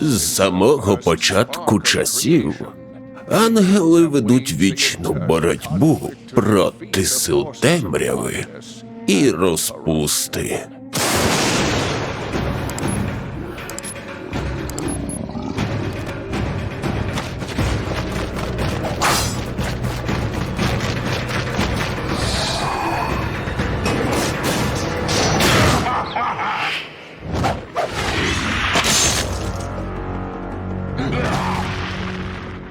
З самого початку часів ангели ведуть вічну боротьбу проти сил темряви і розпусти.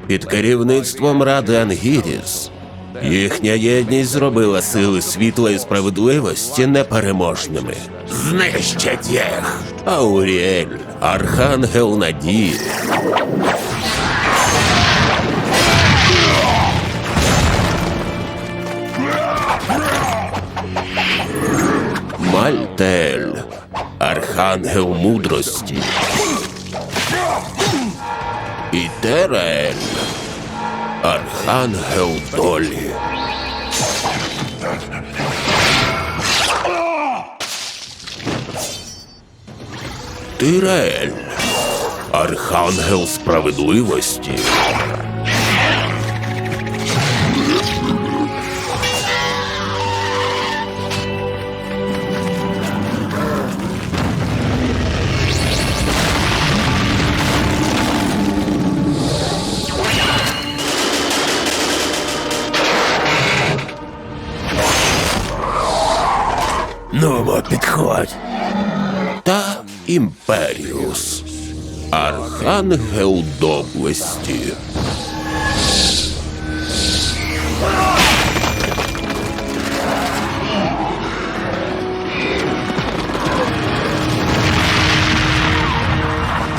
Під керівництвом Ради Ангіріс їхня єдність зробила сили світла і справедливості непереможними. Знищать їх! Ауріель, Архангел Надії. Мальтель, Архангел мудрості. І Терель, Архангел долі. Тирель, Архангел справедливості. Ну. Та Імперіус. Архангел доблесті.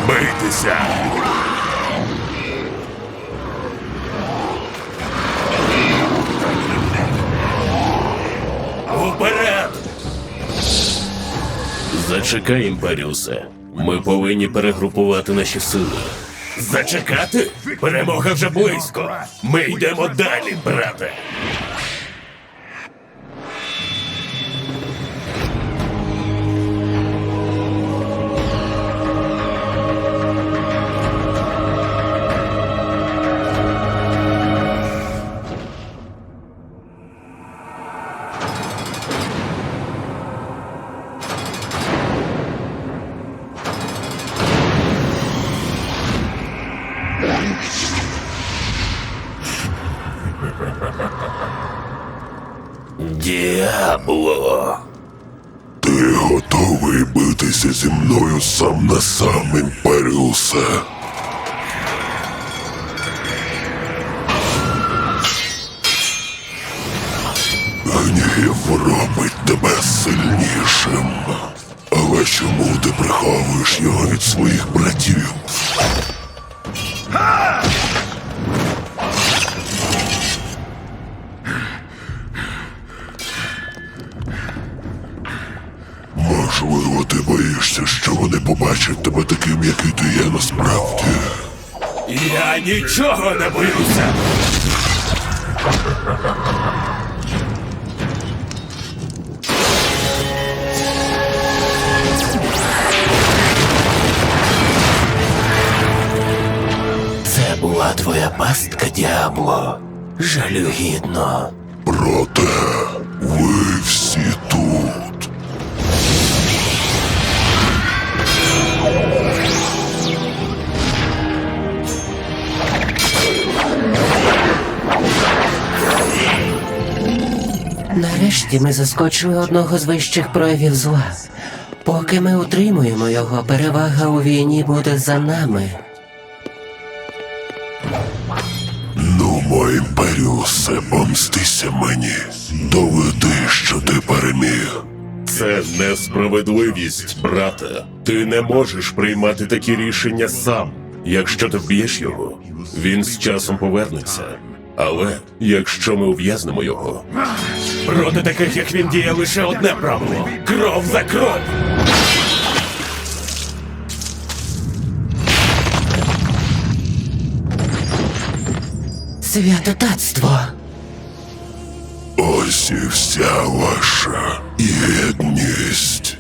Бийтеся. Зачекай, Імперіусе. Ми повинні перегрупувати наші сили. Зачекати? Перемога вже близько. Ми йдемо далі, брате. Діабло. Ти готовий битися зі мною сам на сам, Імперіусе? Гнів робить тебе сильнішим. Але чому ти приховуєш його від своїх братів? Можливо, ти боїшся, що вони побачать тебе таким, який ти є насправді. Я нічого не боюся. Це була твоя пастка, діабло. Жалюгідно. Проте ви всі тут. Нарешті ми заскочили одного з вищих проявів зла. Поки ми утримуємо його, перевага у війні буде за нами. Ну, мой Імперіусе, помстися мені. Доведи, що ти переміг. Це несправедливість, брате. Ти не можеш приймати такі рішення сам. Якщо ти вб'єш його, він з часом повернеться. Але якщо ми ув'язнемо його, проти таких, як він, діє лише одне правило кров за кров. Святотатство! Ось і вся ваша єдність.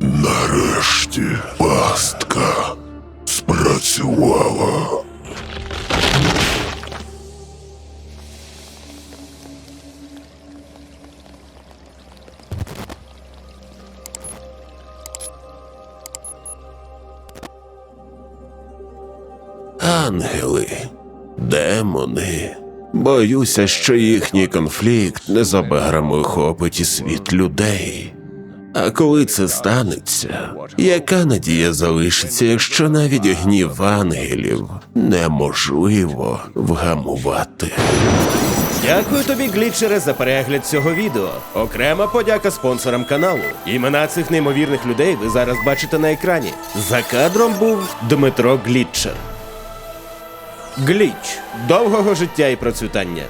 Нарешті пастка справ. спрацювала. Ангели, демони. Боюся, що їхній конфлікт незабаром охопить і світ людей. А коли це станеться, яка надія залишиться, якщо навіть гнів ангелів неможливо вгамувати? Дякую тобі, глітчере, за перегляд цього відео. Окрема подяка спонсорам каналу. Імена цих неймовірних людей ви зараз бачите на екрані. За кадром був Дмитро Глітчер. Гліч довгого життя і процвітання.